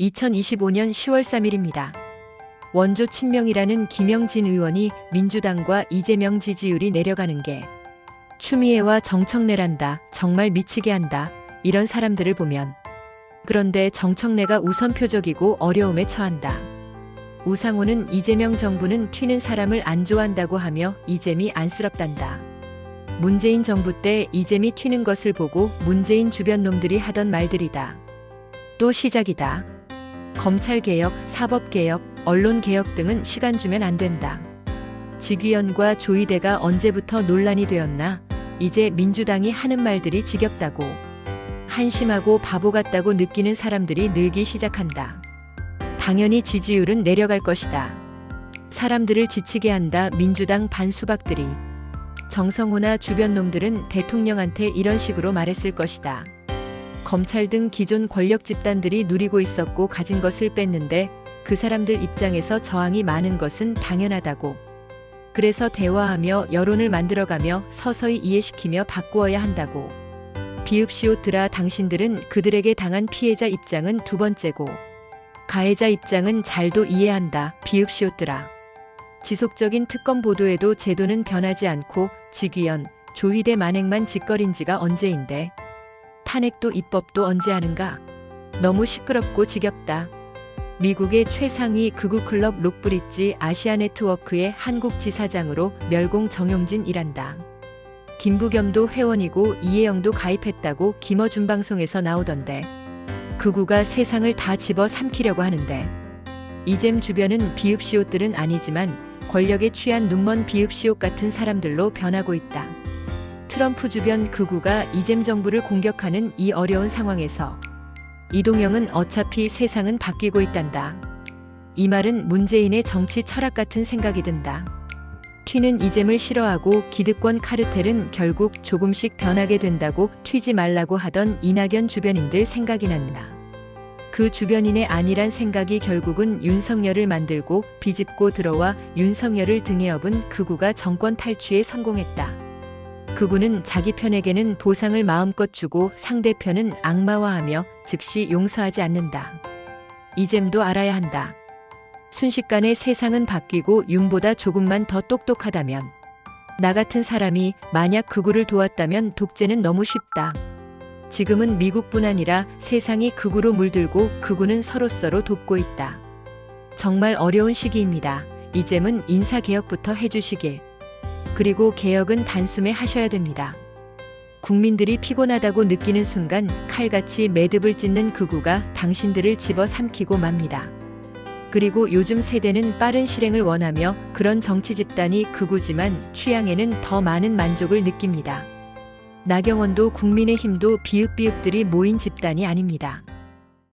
2025년 10월 3일입니다. 원조 친명이라는 김영진 의원이 민주당과 이재명 지지율이 내려가는 게 추미애와 정청래란다, 정말 미치게 한다, 이런 사람들을 보면 그런데 정청래가 우선표적이고 어려움에 처한다. 우상호는 이재명 정부는 튀는 사람을 안 좋아한다고 하며 이잼이 안쓰럽단다. 문재인 정부 때 이잼이 튀는 것을 보고 문재인 주변 놈들이 하던 말들이다. 또 시작이다. 검찰개혁, 사법개혁, 언론개혁 등은 시간 주면 안 된다. 직위원과 조희대가 언제부터 논란이 되었나? 이제 민주당이 하는 말들이 지겹다고. 한심하고 바보 같다고 느끼는 사람들이 늘기 시작한다. 당연히 지지율은 내려갈 것이다. 사람들을 지치게 한다 민주당 반수박들이. 정성호나 주변 놈들은 대통령한테 이런 식으로 말했을 것이다. 검찰 등 기존 권력 집단들이 누리고 있었고 가진 것을 뺐는데 그 사람들 입장에서 저항이 많은 것은 당연하다고. 그래서 대화하며 여론을 만들어가며 서서히 이해시키며 바꾸어야 한다고. 비읍시옷들아 당신들은 그들에게 당한 피해자 입장은 두 번째고 가해자 입장은 잘도 이해한다. 비읍시옷들아. 지속적인 특검 보도에도 제도는 변하지 않고 직위원, 조희대 만행만 짓거린 지가 언제인데 탄핵도 입법도 언제 하는가? 너무 시끄럽고 지겹다. 미국의 최상위 극우 클럽 록브릿지 아시아 네트워크의 한국 지사장으로 멸공 정용진 일한다. 김부겸도 회원이고 이혜영도 가입했다고 김어준 방송에서 나오던데 극우가 세상을 다 집어 삼키려고 하는데 이잼 주변은 비읍시옷들은 아니지만 권력에 취한 눈먼 비읍시옷 같은 사람들로 변하고 있다. 트럼프 주변 극우가 이잼 정부를 공격하는 이 어려운 상황에서 이동영은 어차피 세상은 바뀌고 있단다. 이 말은 문재인의 정치 철학 같은 생각이 든다. 튀는 이잼을 싫어하고 기득권 카르텔은 결국 조금씩 변하게 된다고 튀지 말라고 하던 이낙연 주변인들 생각이 난다. 그 주변인의 아니란 생각이 결국은 윤석열을 만들고 비집고 들어와 윤석열을 등에 업은 극우가 정권 탈취에 성공했다. 그분은 자기 편에게는 보상을 마음껏 주고 상대편은 악마화하며 즉시 용서하지 않는다. 이잼도 알아야 한다. 순식간에 세상은 바뀌고 윤보다 조금만 더 똑똑하다면 나 같은 사람이 만약 극우를 도왔다면 독재는 너무 쉽다. 지금은 미국뿐 아니라 세상이 극우로 물들고 극우는 서로서로 돕고 있다. 정말 어려운 시기입니다. 이잼은 인사개혁부터 해주시길. 그리고 개혁은 단숨에 하셔야 됩니다. 국민들이 피곤하다고 느끼는 순간 칼같이 매듭을 찢는 극우가 당신들을 집어 삼키고 맙니다. 그리고 요즘 세대는 빠른 실행을 원하며 그런 정치 집단이 극우지만 취향에는 더 많은 만족을 느낍니다. 나경원도 국민의힘도 비읍비읍들이 모인 집단이 아닙니다.